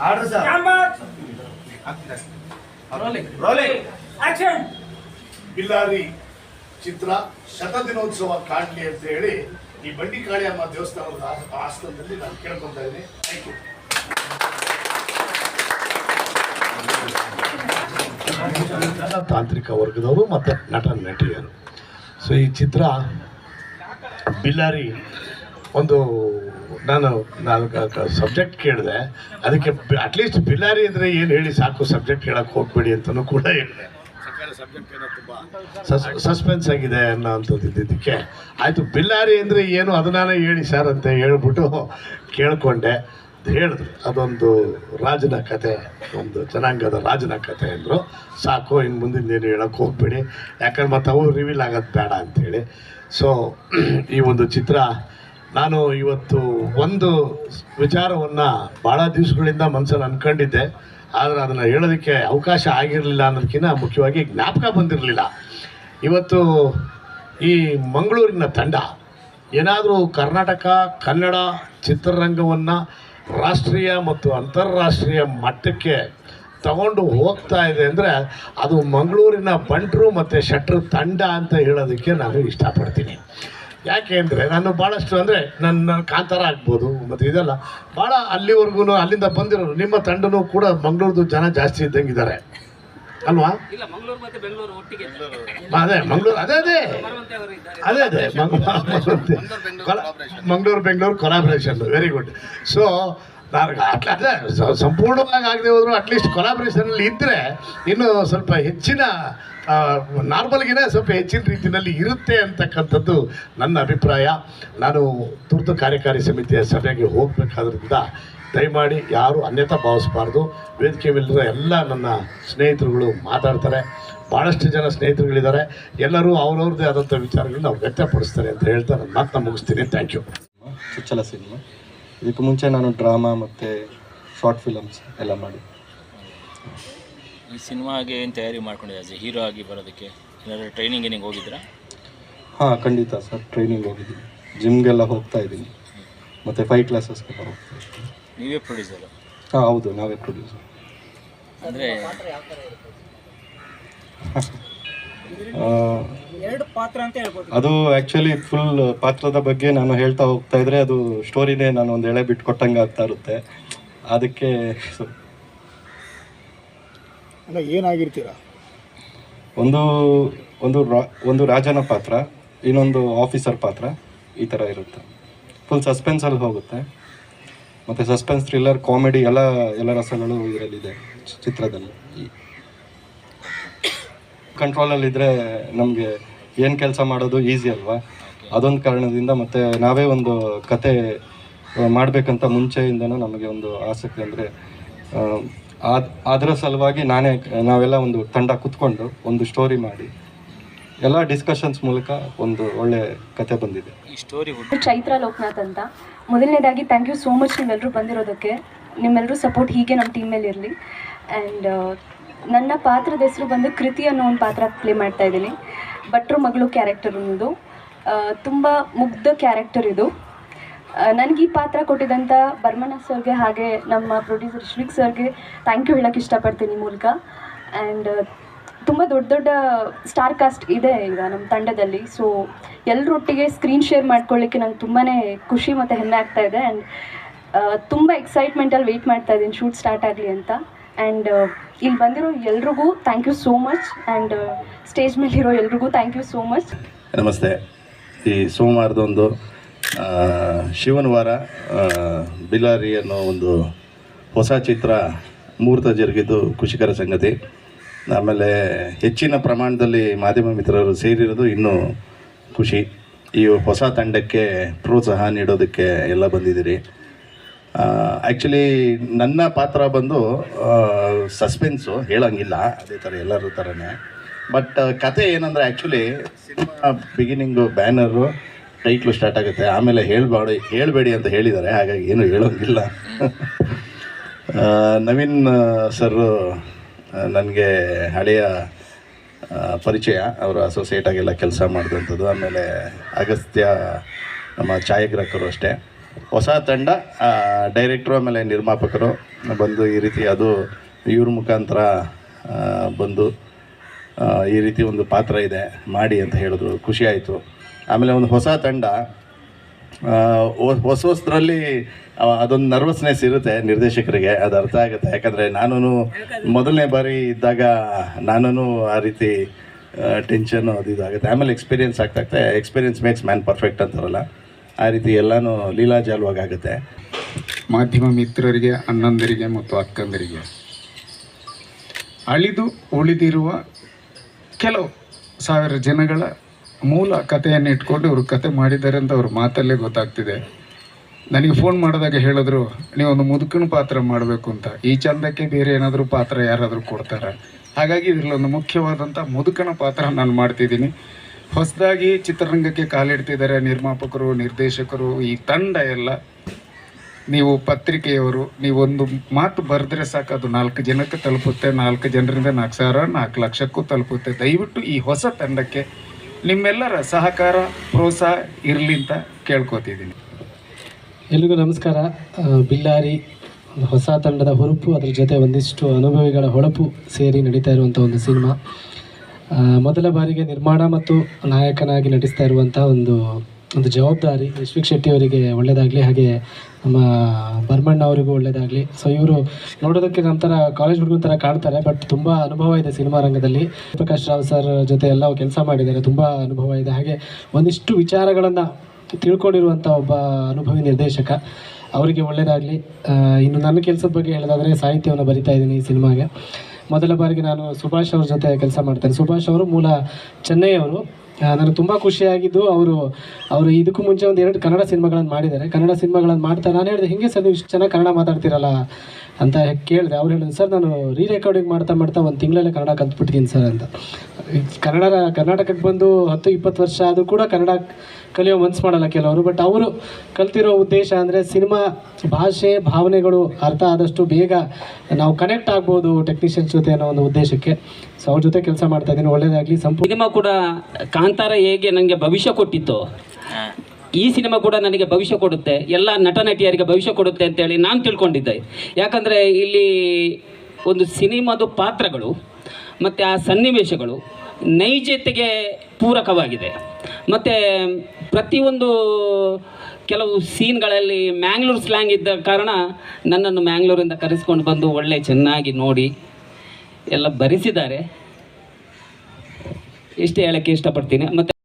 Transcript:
Order sir. Action ಬಿಲ್ಲಾರಿ ಚಿತ್ರ ಶತದಿನೋತ್ಸವ ಕಾಣಲಿ ಅಂತ ಹೇಳಿ ಈ ಬಂಡಿ ಕಾಳಿಯಮ್ಮ ದೇವಸ್ಥಾನದ ಆ- ಆಸ್ಥಾನದಲ್ಲಿ ನಾನು ಕೇಳ್ಕೊತಾ ಇದ್ದೀನಿ. ಥ್ಯಾಂಕ್ ಯು ತಾಂತ್ರಿಕ ವರ್ಗದವರು ಮತ್ತು ನಟ ನಟಿಯರು. ಸೊ ಈ ಚಿತ್ರ ಬಿಲ್ಲಾರಿ ಒಂದು ನಾನು ನಾನು ಸಬ್ಜೆಕ್ಟ್ ಕೇಳಿದೆ. ಅದಕ್ಕೆ ಅಟ್ಲೀಸ್ಟ್ ಬಿಲ್ಲಾರಿ ಅಂದರೆ ಏನು ಹೇಳಿ ಸಾಕು ಸಬ್ಜೆಕ್ಟ್ ಹೇಳಕ್ಕೆ ಹೋಗ್ಬೇಡಿ ಅಂತಲೂ ಕೂಡ ಹೇಳಿದೆ. ಸಬ್ಜೆಕ್ಟ್ ಏನೋ ತುಂಬ ಸಸ್ಪೆನ್ಸ್ ಆಗಿದೆ ಅನ್ನೋ ಅಂಥದ್ದು ಇದ್ದಿದ್ದಕ್ಕೆ. ಆಯಿತು ಬಿಲ್ಲಾರಿ ಅಂದರೆ ಏನು? ಅದನ್ನೇ ಹೇಳಿ ಸರ್ ಅಂತ ಹೇಳ್ಬಿಟ್ಟು ಕೇಳಿಕೊಂಡೆ. ಹೇಳಿದ್ರು. ಅದೊಂದು ರಾಜನ ಕತೆ ಒಂದು ಜನಾಂಗದ ರಾಜನ ಕತೆ ಅಂದರು. ಸಾಕು ಇನ್ನು ಮುಂದಿನ ಏನು ಹೇಳೋಕ್ಕೆ ಹೋಗ್ಬೇಡಿ. ಯಾಕಂದ್ರೆ ಮತ್ತು ಅವು ರಿವೀಲ್ ಆಗೋದು ಬೇಡ ಅಂಥೇಳಿ ಸೊ ಈ ಒಂದು ಚಿತ್ರ ನಾನು ಇವತ್ತು ಒಂದು ವಿಚಾರವನ್ನು ಭಾಳ ದಿವಸಗಳಿಂದ ಮನಸ್ಸಲ್ಲಿ ಅಂದ್ಕೊಂಡಿದ್ದೆ ಆದರೆ ಅದನ್ನು ಹೇಳೋದಕ್ಕೆ ಅವಕಾಶ ಆಗಿರಲಿಲ್ಲ ಅನ್ನೋದಕ್ಕಿಂತ ಮುಖ್ಯವಾಗಿ ಜ್ಞಾಪಕ ಬಂದಿರಲಿಲ್ಲ. ಇವತ್ತು ಈ ಮಂಗಳೂರಿನ ತಂಡ ಏನಾದರೂ ಕರ್ನಾಟಕ, ಕನ್ನಡ ಚಿತ್ರರಂಗವನ್ನು ರಾಷ್ಟ್ರೀಯ ಮತ್ತು ಅಂತಾರಾಷ್ಟ್ರೀಯ ಮಟ್ಟಕ್ಕೆ ತಗೊಂಡು ಹೋಗ್ತಾ ಇದೆ ಅಂದರೆ ಅದು ಮಂಗಳೂರಿನ ಬಂಟರು ಮತ್ತು ಶಟ್ರು ತಂಡ ಅಂತ ಹೇಳೋದಕ್ಕೆ ನಾನು ಇಷ್ಟಪಡ್ತೀನಿ. ಯಾಕೆ ಅಂದರೆ ನಾನು ಭಾಳಷ್ಟು ಅಂದರೆ ನನ್ನ ಕಾಂತಾರ ಆಗ್ಬೋದು ಮತ್ತು ಇದೆಲ್ಲ. ಭಾಳ ಅಲ್ಲಿವರೆಗೂ ಅಲ್ಲಿಂದ ಬಂದಿರೋರು ನಿಮ್ಮ ತಂಡನೂ ಕೂಡ ಮಂಗಳೂರದು ಜನ ಜಾಸ್ತಿ ಇದ್ದಂಗಿದ್ದಾರೆ. ಅಲ್ವಾ? ಇಲ್ಲ ಮಂಗಳೂರು ಮತ್ತೆ ಬೆಂಗಳೂರು ಒಟ್ಟಿಗೆ ಅದೇ ಮಂಗಳೂರು ಅದೇ ಅದೇ. ಇದ್ದಾರೆ. ಅದೇ ಅದೇ Mangaluru Bengaluru collaboration very good so ಸಂಪೂರ್ಣವಾಗಿ ಆಗದೆ ಹೋದ್ರು ಅಟ್ಲೀಸ್ಟ್ ಕೊಲಾಬ್ರೇಷನಲ್ಲಿ ಇದ್ದರೆ ಇನ್ನು ಸ್ವಲ್ಪ ಹೆಚ್ಚಿನ ನಾರ್ಮಲ್ಗಿನ ಸ್ವಲ್ಪ ಹೆಚ್ಚಿನ ರೀತಿಯಲ್ಲಿ ಇರುತ್ತೆ ಅಂತಕ್ಕಂಥದ್ದು ನನ್ನ ಅಭಿಪ್ರಾಯ. ನಾನು ತುರ್ತು ಕಾರ್ಯಕಾರಿ ಸಮಿತಿಯ ಸಭೆಗೆ ಹೋಗಬೇಕಾದ್ರಿಂದ ದಯಮಾಡಿ ಯಾರು ಅನ್ಯತಾ ಭಾವಿಸಬಾರ್ದು. ವೇದಿಕೆ ಎಲ್ಲ ನನ್ನ ಸ್ನೇಹಿತರುಗಳು ಮಾತಾಡ್ತಾರೆ. ಭಾಳಷ್ಟು ಜನ ಸ್ನೇಹಿತರುಗಳಿದ್ದಾರೆ. ಎಲ್ಲರೂ ಅವ್ರವ್ರದ್ದೇ ಆದಂಥ ವಿಚಾರಗಳನ್ನ ಅವ್ರು ವ್ಯಕ್ತಪಡಿಸ್ತಾರೆ ಅಂತ ಹೇಳ್ತಾ ನನ್ನ ಮಾತನ್ನ ಮುಗಿಸ್ತೀನಿ. ಥ್ಯಾಂಕ್ ಯು ಚುಚ್ಚಲ ಸಿನಿಮಾ. ಇದಕ್ಕೆ ಮುಂಚೆ ನಾನು ಡ್ರಾಮಾ ಮತ್ತು ಶಾರ್ಟ್ ಫಿಲಮ್ಸ್ ಎಲ್ಲ ಮಾಡಿ. ಈ ಸಿನಿಮಾಗೆ ಏನು ತಯಾರಿ ಮಾಡ್ಕೊಂಡಿದ್ದೆ ಹೀರೋ ಆಗಿ ಬರೋದಕ್ಕೆ ಏನಾದರೂ ಟ್ರೈನಿಂಗ್ ಏನಿಗೆ ಹೋಗಿದ್ರಾ ಹಾಂ ಖಂಡಿತ ಸರ್ ಟ್ರೈನಿಂಗ್ ಹೋಗಿದ್ದೀನಿ. ಜಿಮ್ಗೆಲ್ಲ ಹೋಗ್ತಾ ಇದ್ದೀನಿ. ಮತ್ತು ಫೈವ್ ಕ್ಲಾಸಸ್ಗೆ ಹೋಗ್ತಾ ಇದ್ದೀನಿ. ನೀವೇ ಪ್ರೊಡ್ಯೂಸರ್ ಹಾಂ ಹೌದು ನಾವೇ ಪ್ರೊಡ್ಯೂಸರ್ ಅಂದರೆ ಎರಡು ಪಾತ್ರ ಅಂತ ಹೇಳ್ಬೋದು ಅದು ಆ್ಯಕ್ಚುಲಿ ಫುಲ್ ಪಾತ್ರದ ಬಗ್ಗೆ ನಾನು ಹೇಳ್ತಾ ಹೋಗ್ತಾ ಇದ್ರೆ ಅದು ಸ್ಟೋರಿನೇ ನಾನು ಒಂದು ಎಳೆ ಬಿಟ್ಟು ಕೊಟ್ಟಂಗೆ ಆಗ್ತಾ ಇರುತ್ತೆ. ಅದಕ್ಕೆ ಏನಾಗಿರ್ತೀರಾ? ಒಂದು ಒಂದು ರಾ- ಒಂದು ರಾಜನ ಪಾತ್ರ ಇನ್ನೊಂದು ಆಫೀಸರ್ ಪಾತ್ರ ಈ ಥರ ಇರುತ್ತೆ. ಫುಲ್ ಸಸ್ಪೆನ್ಸಲ್ಲಿ ಹೋಗುತ್ತೆ. ಮತ್ತು ಸಸ್ಪೆನ್ಸ್ ಥ್ರಿಲ್ಲರ್ ಕಾಮಿಡಿ ಎಲ್ಲ ಎಲ್ಲ ರಸಗಳು ಇದರಲ್ಲಿದೆ ಚಿತ್ರದಲ್ಲಿ. ಕಂಟ್ರೋಲಲ್ಲಿದ್ದರೆ ನಮಗೆ ಏನು ಕೆಲಸ ಮಾಡೋದು ಈಸಿ ಅಲ್ವಾ? ಅದೊಂದು ಕಾರಣದಿಂದ ಮತ್ತು ನಾವೇ ಒಂದು ಕತೆ ಮಾಡಬೇಕಂತ ಮುಂಚೆಯಿಂದನೂ ನಮಗೆ ಒಂದು ಆಸಕ್ತಿ ಅಂದರೆ ಅದರ ಸಲುವಾಗಿ ನಾನೇ ನಾವೆಲ್ಲ ಒಂದು ತಂಡ ಕುತ್ಕೊಂಡು ಒಂದು ಸ್ಟೋರಿ ಮಾಡಿ ಎಲ್ಲ ಡಿಸ್ಕಷನ್ಸ್ ಮೂಲಕ ಒಂದು ಒಳ್ಳೆ ಕತೆ ಬಂದಿದೆ. ಈ ಸ್ಟೋರಿ ಚೈತ್ರ ಲೋಕನಾಥ್ ಅಂತ. ಮೊದಲನೇದಾಗಿ ಥ್ಯಾಂಕ್ ಯು ಸೋ ಮಚ್ ನೀವೆಲ್ಲರೂ ಬಂದಿರೋದಕ್ಕೆ. ನಿಮ್ಮೆಲ್ಲರೂ ಸಪೋರ್ಟ್ ಹೀಗೆ ನಮ್ಮ ಟೀಮ್ ಮೇಲೆ ಇರಲಿ ಆ್ಯಂಡ್ ನನ್ನ ಪಾತ್ರದ ಹೆಸರು ಬಂದು ಕೃತಿ ಅನ್ನೋ ಒಂದು ಪಾತ್ರ ಪ್ಲೇ ಮಾಡ್ತಾ ಇದ್ದೀನಿ. ಭಟ್ರು ಮಗಳು ಕ್ಯಾರೆಕ್ಟರ್ ಅನ್ನೋದು ತುಂಬ ಮುಗ್ಧ ಕ್ಯಾರೆಕ್ಟರ್ ಇದು. ನನಗೆ ಈ ಪಾತ್ರ ಕೊಟ್ಟಿದ್ದಂಥ ಬರ್ಮನ ಸರ್ಗೆ ಹಾಗೆ ನಮ್ಮ ಪ್ರೊಡ್ಯೂಸರ್ ಶ್ರೀಕ್ ಸರ್ಗೆ ಥ್ಯಾಂಕ್ ಯು ಹೇಳೋಕ್ಕೆ ಇಷ್ಟಪಡ್ತೀನಿ ಮೂಲಕ. ಆ್ಯಂಡ್ ತುಂಬ ದೊಡ್ಡ ದೊಡ್ಡ ಸ್ಟಾರ್ ಕಾಸ್ಟ್ ಇದೆ ಈಗ ನಮ್ಮ ತಂಡದಲ್ಲಿ. ಸೊ ಎಲ್ಲರೊಟ್ಟಿಗೆ ಸ್ಕ್ರೀನ್ ಶೇರ್ ಮಾಡ್ಕೊಳ್ಳಿಕ್ಕೆ ನಂಗೆ ತುಂಬಾ ಖುಷಿ ಮತ್ತು ಹೆಮ್ಮೆ ಆಗ್ತಾ ಇದೆ. ಆ್ಯಂಡ್ ತುಂಬ ಎಕ್ಸೈಟ್ಮೆಂಟಲ್ಲಿ ವೆಯ್ಟ್ ಮಾಡ್ತಾ ಇದ್ದೀನಿ. ಶೂಟ್ ಸ್ಟಾರ್ಟ್ ಆಗಲಿ ಅಂತ. ಆ್ಯಂಡ್ ಇಲ್ಲಿ ಬಂದಿರೋ ಎಲ್ರಿಗೂ thank you so much and stage ಮೇಲಿರೋ ಎಲ್ರಿಗೂ ಥ್ಯಾಂಕ್ ಯು ಸೋ ಮಚ್ ನಮಸ್ತೆ. ಈ ಸೋಮವಾರದೊಂದು ಶಿವನವಾರ ಶಿವನ ವಾರ ಬಿಲಾರಿ ಅನ್ನೋ ಒಂದು ಹೊಸ ಚಿತ್ರ ಮುಹೂರ್ತ ಜರುಗಿದ್ದು ಖುಷಿಕರ ಸಂಗತಿ. ಆಮೇಲೆ ಹೆಚ್ಚಿನ ಪ್ರಮಾಣದಲ್ಲಿ ಮಾಧ್ಯಮ ಮಿತ್ರರು ಸೇರಿರೋದು ಇನ್ನೂ ಖುಷಿ. ಈ ಹೊಸ ತಂಡಕ್ಕೆ ಪ್ರೋತ್ಸಾಹ ನೀಡೋದಕ್ಕೆ ಎಲ್ಲ ಬಂದಿದ್ದೀರಿ. ಆ್ಯಕ್ಚುಲಿ ನನ್ನ ಪಾತ್ರ ಬಂದು ಸಸ್ಪೆನ್ಸು ಹೇಳೋಂಗಿಲ್ಲ, ಅದೇ ಥರ ಎಲ್ಲರ ಥರನೇ ಬಟ್ ಕತೆ ಏನಂದರೆ actually cinema beginning banner title start ಆಗುತ್ತೆ. ಆಮೇಲೆ ಹೇಳಬೇಡಿ ಹೇಳಬೇಡಿ ಅಂತ ಹೇಳಿದ್ದಾರೆ, ಹಾಗಾಗಿ ಏನು ಹೇಳೋಂಗಿಲ್ಲ. ನವೀನ್ ಸರ್ ನನಗೆ ಹಳೆಯ ಪರಿಚಯ. ಅವರು ಅಸೋಸಿಯೇಟ್ ಆಗೆಲ್ಲ ಕೆಲಸ ಮಾಡಿದಂಥದ್ದು ಆಮೇಲೆ ಅಗಸ್ತ್ಯ ನಮ್ಮ ಛಾಯಾಗ್ರಾಹಕರು ಅಷ್ಟೇ. ಹೊಸ ತಂಡ ಡೈರೆಕ್ಟ್ರು ಆಮೇಲೆ ನಿರ್ಮಾಪಕರು ಬಂದು ಈ ರೀತಿ ಅದು ಇವ್ರ ಮುಖಾಂತರ ಬಂದು ಈ ರೀತಿ ಒಂದು ಪಾತ್ರ ಇದೆ, ಮಾಡಿ ಅಂತ ಹೇಳಿದ್ರು. ಖುಷಿ ಆಯಿತು. ಆಮೇಲೆ ಒಂದು ಹೊಸ ತಂಡ ಹೊಸ ಹೊಸದ್ರಲ್ಲಿ ಅದೊಂದು ನರ್ವಸ್ನೆಸ್ ಇರುತ್ತೆ ನಿರ್ದೇಶಕರಿಗೆ, ಅದು ಅರ್ಥ ಆಗುತ್ತೆ. ಯಾಕಂದರೆ ನಾನು ಮೊದಲನೇ ಬಾರಿ ಇದ್ದಾಗ ನಾನು ಆ ರೀತಿ ಟೆನ್ಷನ್ನು ಅದು ಇದಾಗುತ್ತೆ ಆಮೇಲೆ ಎಕ್ಸ್ಪೀರಿಯೆನ್ಸ್ ಆಗ್ತಾ experience experience makes man perfect ಅಂತಾರಲ್ಲ. ಆ ರೀತಿ ಎಲ್ಲನೂ ಲೀಲಾಜಾಲವಾಗಿ ಆಗುತ್ತೆ. ಮಾಧ್ಯಮ ಮಿತ್ರರಿಗೆ, ಅಣ್ಣಂದರಿಗೆ ಮತ್ತು ಅಕ್ಕಂದರಿಗೆ. ಅಳಿದು ಉಳಿದಿರುವ ಕೆಲವು ಸಾವಿರ ಜನಗಳ ಮೂಲ ಕಥೆಯನ್ನು ಇಟ್ಕೊಂಡು ಇವರು ಕತೆ ಮಾಡಿದ್ದಾರೆ ಅಂತ ಅವ್ರ ಮಾತಲ್ಲೇ ಗೊತ್ತಾಗ್ತಿದೆ. ನನಗೆ ಫೋನ್ ಮಾಡಿದಾಗ ಹೇಳಿದ್ರು ನೀವೊಂದು ಮುದುಕನ ಪಾತ್ರ ಮಾಡಬೇಕು ಅಂತ. ಈ ಚಂದಕ್ಕೆ ಬೇರೆ ಏನಾದರೂ ಪಾತ್ರ ಯಾರಾದರೂ ಕೊಡ್ತಾರೆ? ಹಾಗಾಗಿ ಇದರಲ್ಲಿ ಒಂದು ಮುಖ್ಯವಾದಂಥ ಮುದುಕನ ಪಾತ್ರ ನಾನು ಮಾಡ್ತಿದ್ದೀನಿ. ಹೊಸದಾಗಿ ಚಿತ್ರರಂಗಕ್ಕೆ ಕಾಲಿಡ್ತಿದ್ದಾರೆ ನಿರ್ಮಾಪಕರು, ನಿರ್ದೇಶಕರು, ಈ ತಂಡ ಎಲ್ಲ. ನೀವು ಪತ್ರಿಕೆಯವರು, ನೀವೊಂದು ಮಾತು ಬರೆದ್ರೆ ಸಾಕು, ಅದು ನಾಲ್ಕು ಜನಕ್ಕೆ ತಲುಪುತ್ತೆ, ನಾಲ್ಕು ಜನರಿಂದ ನಾಲ್ಕು ಸಾವಿರ ನಾಲ್ಕು ಲಕ್ಷಕ್ಕೂ ತಲುಪುತ್ತೆ. ದಯವಿಟ್ಟು ಈ ಹೊಸ ತಂಡಕ್ಕೆ ನಿಮ್ಮೆಲ್ಲರ ಸಹಕಾರ, ಪ್ರೋತ್ಸಾಹ ಇರಲಿ ಅಂತ ಕೇಳ್ಕೊತಿದ್ದೀನಿ. ಎಲ್ರಿಗೂ ನಮಸ್ಕಾರ. ಬಿಲ್ಲಾರಿ ಹೊಸ ತಂಡದ ಹುರುಪು, ಅದರ ಜೊತೆ ಒಂದಿಷ್ಟು ಅನುಭವಿಗಳ ಹೊಳಪು ಸೇರಿ ನಡೀತಾ ಇರುವಂಥ ಒಂದು ಸಿನಿಮಾ. ಮೊದಲ ಬಾರಿಗೆ ನಿರ್ಮಾಣ ಮತ್ತು ನಾಯಕನಾಗಿ ನಟಿಸ್ತಾ ಇರುವಂಥ ಒಂದು ಒಂದು ಜವಾಬ್ದಾರಿ ಯಶ್ವಿಕ್ ಶೆಟ್ಟಿ ಅವರಿಗೆ ಒಳ್ಳೆಯದಾಗಲಿ ಹಾಗೆ ನಮ್ಮ ಬರ್ಮಣ್ಣ ಅವರಿಗೂ ಒಳ್ಳೆಯದಾಗಲಿ ಸೊ ಇವರು ನೋಡೋದಕ್ಕೆ ನಮ್ಮ ಥರ ಕಾಲೇಜ್ ಹುಡುಗರ ಥರ ಕಾಣ್ತಾರೆ ಬಟ್ ತುಂಬ ಅನುಭವ ಇದೆ ಸಿನಿಮಾ ರಂಗದಲ್ಲಿ. ಪ್ರಕಾಶ್ ರಾವ್ ಸರ್ ಜೊತೆ ಎಲ್ಲ ಕೆಲಸ ಮಾಡಿದ್ದಾರೆ, ತುಂಬ ಅನುಭವ ಇದೆ. ಹಾಗೆ ಒಂದಿಷ್ಟು ವಿಚಾರಗಳನ್ನು ತಿಳ್ಕೊಂಡಿರುವಂಥ ಒಬ್ಬ ಅನುಭವಿ ನಿರ್ದೇಶಕ, ಅವರಿಗೆ ಒಳ್ಳೆಯದಾಗಲಿ ಇನ್ನು ನನ್ನ ಕೆಲಸದ ಬಗ್ಗೆ ಹೇಳೋದಾದರೆ ಸಾಹಿತ್ಯವನ್ನು ಬರಿತಾ ಇದ್ದೀನಿ ಈ ಸಿನಿಮಾಗೆ. ಮೊದಲ ಬಾರಿಗೆ ನಾನು ಸುಭಾಷ್ ಅವ್ರ ಜೊತೆ ಕೆಲಸ ಮಾಡ್ತೇನೆ. ಸುಭಾಷ್ ಅವರು ಮೂಲ ಚೆನ್ನೈಯವರು ಆ, ನನಗೆ ತುಂಬ ಖುಷಿಯಾಗಿದ್ದು ಅವರು ಅವರು ಇದಕ್ಕೂ ಮುಂಚೆ ಒಂದು ಎರಡು ಕನ್ನಡ ಸಿನಿಮಾಗಳನ್ನು ಮಾಡಿದ್ದಾರೆ. ಕನ್ನಡ ಸಿನಿಮಾಗಳನ್ನು ಮಾಡ್ತಾ ನಾನು ಹೇಳಿದೆ, ಹೇಗೆ ಸರ್ ನೀವು ಇಷ್ಟು ಚೆನ್ನಾಗಿ ಕನ್ನಡ ಮಾತಾಡ್ತೀರಲ್ಲ? ಅಂತ ಕೇಳಿದೆ. ಅವ್ರು ಹೇಳಿದ್ರು, ಸರ್, ನಾನು ರೀ ರೆಕಾರ್ಡಿಂಗ್ ಮಾಡ್ತಾ ಮಾಡ್ತಾ ಒಂದು ತಿಂಗಳಲ್ಲೇ ಕನ್ನಡ ಕಲ್ತ್ಬಿಟ್ಟಿದ್ದೀನಿ ಸರ್ ಅಂತ. ಕನ್ನಡ ಕರ್ನಾಟಕಕ್ಕೆ ಬಂದು ಹತ್ತು, ಇಪ್ಪತ್ತು ವರ್ಷ ಆದರೂ ಕೂಡ ಕನ್ನಡ ಕಲಿಯೋ ಮನ್ಸು ಮಾಡಲ್ಲ ಕೆಲವರು. ಬಟ್ ಅವರು ಕಲ್ತಿರೋ ಉದ್ದೇಶ ಅಂದರೆ ಸಿನಿಮಾ ಭಾಷೆ, ಭಾವನೆಗಳು ಅರ್ಥ ಆದಷ್ಟು ಬೇಗ ನಾವು ಕನೆಕ್ಟ್ ಆಗ್ಬೋದು ಟೆಕ್ನಿಷಿಯನ್ಸ್ ಜೊತೆ ಅನ್ನೋ ಒಂದು ಉದ್ದೇಶಕ್ಕೆ. ಸೊ ಅವ್ರ ಜೊತೆ ಕೆಲಸ ಮಾಡ್ತಾ ಇದ್ದೀನಿ ಒಳ್ಳೇದಾಗಲಿ. ಸಂಪೂರ್ಣ ಸಿನಿಮಾ ಕೂಡ ಕಾಂತಾರ ಹೇಗೆ ನನಗೆ ಭವಿಷ್ಯ ಕೊಟ್ಟಿತ್ತು ಈ ಸಿನಿಮಾ ಕೂಡ ನನಗೆ ಭವಿಷ್ಯ ಕೊಡುತ್ತೆ ಎಲ್ಲ ನಟ ನಟಿಯರಿಗೆ ಭವಿಷ್ಯ ಕೊಡುತ್ತೆ ಅಂತೇಳಿ ನಾನು ತಿಳ್ಕೊಂಡಿದ್ದೆ. ಯಾಕಂದರೆ ಇಲ್ಲಿ ಒಂದು ಸಿನಿಮಾದ ಪಾತ್ರಗಳು ಮತ್ತು ಆ ಸನ್ನಿವೇಶಗಳು ನೈಜತೆಗೆ ಪೂರಕವಾಗಿದೆ. ಮತ್ತು ಪ್ರತಿಯೊಂದು ಕೆಲವು ಸೀನ್ಗಳಲ್ಲಿ ಮ್ಯಾಂಗ್ಳೂರ್ ಸ್ಲ್ಯಾಂಗ್ ಇದ್ದ ಕಾರಣ ನನ್ನನ್ನು ಮ್ಯಾಂಗ್ಳೂರಿಂದ ಕರೆಸ್ಕೊಂಡು ಬಂದು ಒಳ್ಳೆ ಚೆನ್ನಾಗಿ ನೋಡಿ ಎಲ್ಲ ಭರಿಸಿದ್ದಾರೆ ಇಷ್ಟು ಹೇಳೋಕ್ಕೆ ಇಷ್ಟಪಡ್ತೀನಿ. ಮತ್ತು